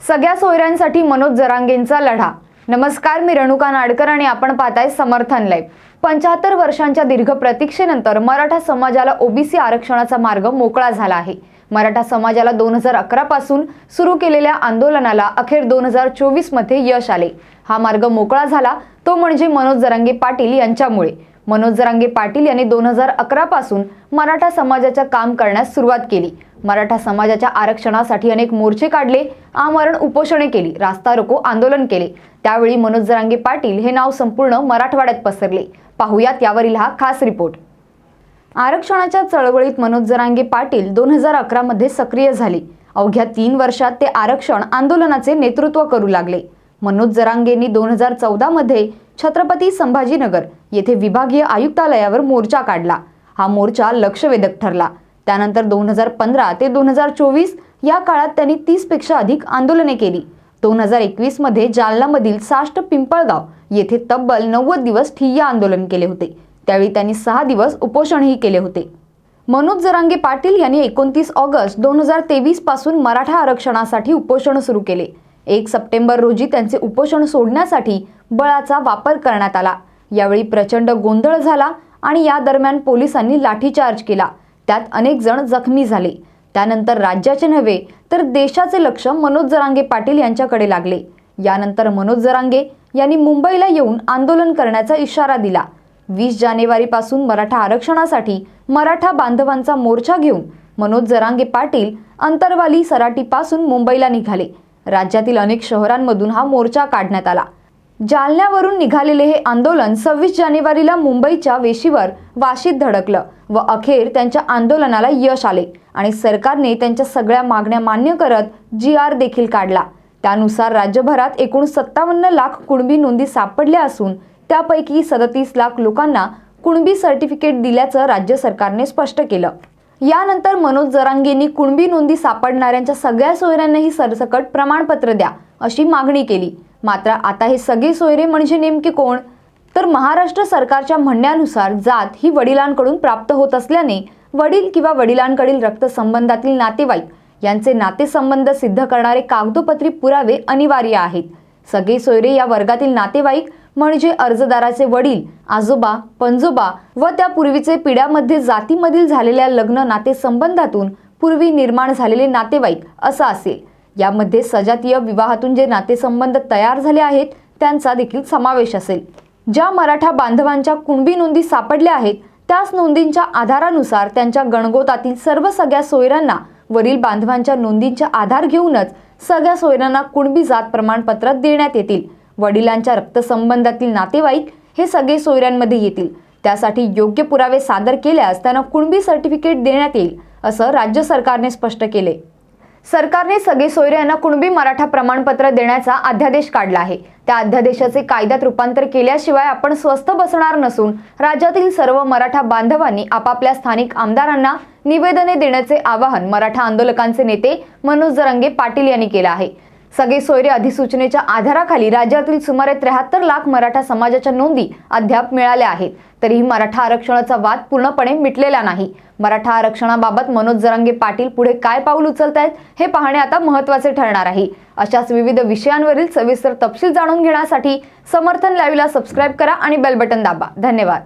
सगळ्या सोयऱ्यांसाठी मनोज जरांगेंचा लढा. नमस्कार मी रेणुका नाडकर आणि आपण पाहताय समर्थन लाईव्ह. पंच्याहत्तर वर्षांच्या दीर्घ प्रतीक्षेनंतर मराठा समाजाला ओबीसी आरक्षणाचा मार्ग मोकळा झाला आहे. मराठा समाजाला दोन हजार अकरा पासून सुरू केलेल्या आंदोलनाला अखेर दोन हजार चोवीसमध्ये यश आले. हा मार्ग मोकळा झाला तो म्हणजे मनोज जरांगे पाटील यांच्यामुळे. मनोज जरांगे पाटील यांनी दोन हजार अकरा पासून मराठा समाजाचं काम करण्यास सुरुवात केली. मराठा समाजाच्या आरक्षणासाठी अनेक मोर्चे काढले आमरण उपोषणे केली रास्ता रोको आंदोलन केले. त्यावेळी मनोज जरांगे पाटील हे नाव संपूर्ण मराठवाड्यात पसरले. पाहुयात यावरील हा खास रिपोर्ट. आरक्षणाच्या चळवळीत मनोज जरांगे पाटील दोन हजार अकरामध्ये सक्रिय झाले. अवघ्या तीन वर्षात ते आरक्षण आंदोलनाचे नेतृत्व करू लागले. मनोज जरांगेंनी दोन हजार चौदामध्ये छत्रपती संभाजीनगर येथे विभागीय आयुक्तालयावर मोर्चा काढला. हा मोर्चा लक्षवेधक ठरला. त्यानंतर दोन हजार पंधरा ते दोन हजार चोवीस या काळात त्यांनी तीसपेक्षा अधिक आंदोलने केली. दोन हजार एकवीसमध्ये जालनामधील साष्ट पिंपळगाव येथे तब्बल नव्वद दिवस ठिय्या आंदोलन केले होते. त्यावेळी त्यांनी सहा दिवस उपोषणही केले होते. मनोज जरांगे पाटील यांनी एकोणतीस ऑगस्ट दोन हजार तेवीसपासून मराठा आरक्षणासाठी उपोषण सुरू केले. एक सप्टेंबर रोजी त्यांचे उपोषण सोडण्यासाठी बळाचा वापर करण्यात आला. यावेळी प्रचंड गोंधळ झाला आणि या दरम्यान पोलिसांनी लाठीचार्ज केला. त्यात अनेक जण जखमी झाले. त्यानंतर राज्याचे नव्हे तर देशाचे लक्ष मनोज जरांगे पाटील यांच्याकडे लागले. यानंतर मनोज जरांगे यांनी मुंबईला येऊन आंदोलन करण्याचा इशारा दिला. वीस जानेवारीपासून मराठा आरक्षणासाठी मराठा बांधवांचा मोर्चा घेऊन मनोज जरांगे पाटील अंतरवाली सराटीपासून मुंबईला निघाले. राज्यातील अनेक शहरांमधून हा मोर्चा काढण्यात आला. जालन्यावरून निघालेले हे आंदोलन सव्वीस जानेवारीला मुंबईच्या वेशीवर वाशीत धडकलं व अखेर त्यांच्या आंदोलनाला यश आले आणि सरकारने त्यांच्या सगळ्या मागण्या मान्य करत जी आर देखील काढला. त्यानुसार राज्यभरात एकूण सत्तावन्न लाख कुणबी नोंदी सापडल्या असून त्यापैकी सदतीस लाख लोकांना कुणबी सर्टिफिकेट दिल्याचं राज्य सरकारने स्पष्ट केलं. यानंतर मनोज जरांगेंनी कुणबी नोंदी सापडणाऱ्यांच्या सगळ्या सोयऱ्यांनाही सरसकट प्रमाणपत्र द्या अशी मागणी केली. मात्र आता हे सगळे सोयरे म्हणजे नेमके कोण? तर महाराष्ट्र सरकारच्या म्हणण्यानुसार जात ही वडिलांकडून प्राप्त होत असल्याने वडील किंवा वडिलांकडील रक्तसंबंधातील नातेवाईक यांचे नातेसंबंध सिद्ध करणारे कागदोपत्री पुरावे अनिवार्य आहेत. सगळे सोयरे या वर्गातील नातेवाईक म्हणजे अर्जदाराचे वडील आजोबा पंजोबा व त्या पूर्वीचे पिढ्यामध्ये जातीमधील झालेल्या लग्न नातेसंबंधातून पूर्वी निर्माण झालेले नातेवाईक असं असेल. यामध्ये सजातीय विवाहातून जे नातेसंबंध तयार झाले आहेत त्यांचा देखील समावेश असेल. ज्या मराठा बांधवांच्या कुणबी नोंदी सापडल्या आहेत त्याच नोंदींच्या आधारानुसार त्यांच्या गणगोतातील सर्व सगळ्या सोयऱ्यांना वरील बांधवांच्या नोंदींचा आधार घेऊनच सगळ्या सोयऱ्यांना कुणबी जात प्रमाणपत्र देण्यात येतील. वडिलांच्या रक्तसंबंधातील नातेवाईक हे सगळे सोयऱ्यांमध्ये येतील. त्यासाठी योग्य पुरावे सादर केल्यास त्यांना कुणबी सर्टिफिकेट देण्यात येईल असं राज्य सरकारने स्पष्ट केले. सरकारने सगळे सोयरे यांना कुणबी मराठा प्रमाणपत्र देण्याचा अध्यादेश काढला आहे. त्या अध्यादेशाचे कायद्यात रूपांतर केल्याशिवाय आपण स्वस्थ बसणार नसून राज्यातील सर्व मराठा बांधवांनी आपापल्या स्थानिक आमदारांना निवेदने देण्याचे आवाहन मराठा आंदोलकांचे नेते मनोज जरंगे पाटील यांनी केलं आहे. सगळे सोयरे अधिसूचनेच्या आधाराखाली राज्यातील सुमारे त्र्याहत्तर लाख मराठा समाजाच्या नोंदी अद्याप मिळाल्या आहेत. तरीही मराठा आरक्षणाचा वाद पूर्णपणे मिटलेला नाही. मराठा आरक्षणाबाबत मनोज जरांगे पाटील पुढे काय पाऊल उचलत आहेत हे पाहणे आता महत्त्वाचे ठरणार आहे. अशाच विविध विषयांवरील सविस्तर तपशील जाणून घेण्यासाठी समर्थन लाईव्हला सबस्क्राईब करा आणि बेल बटन दाबा. धन्यवाद.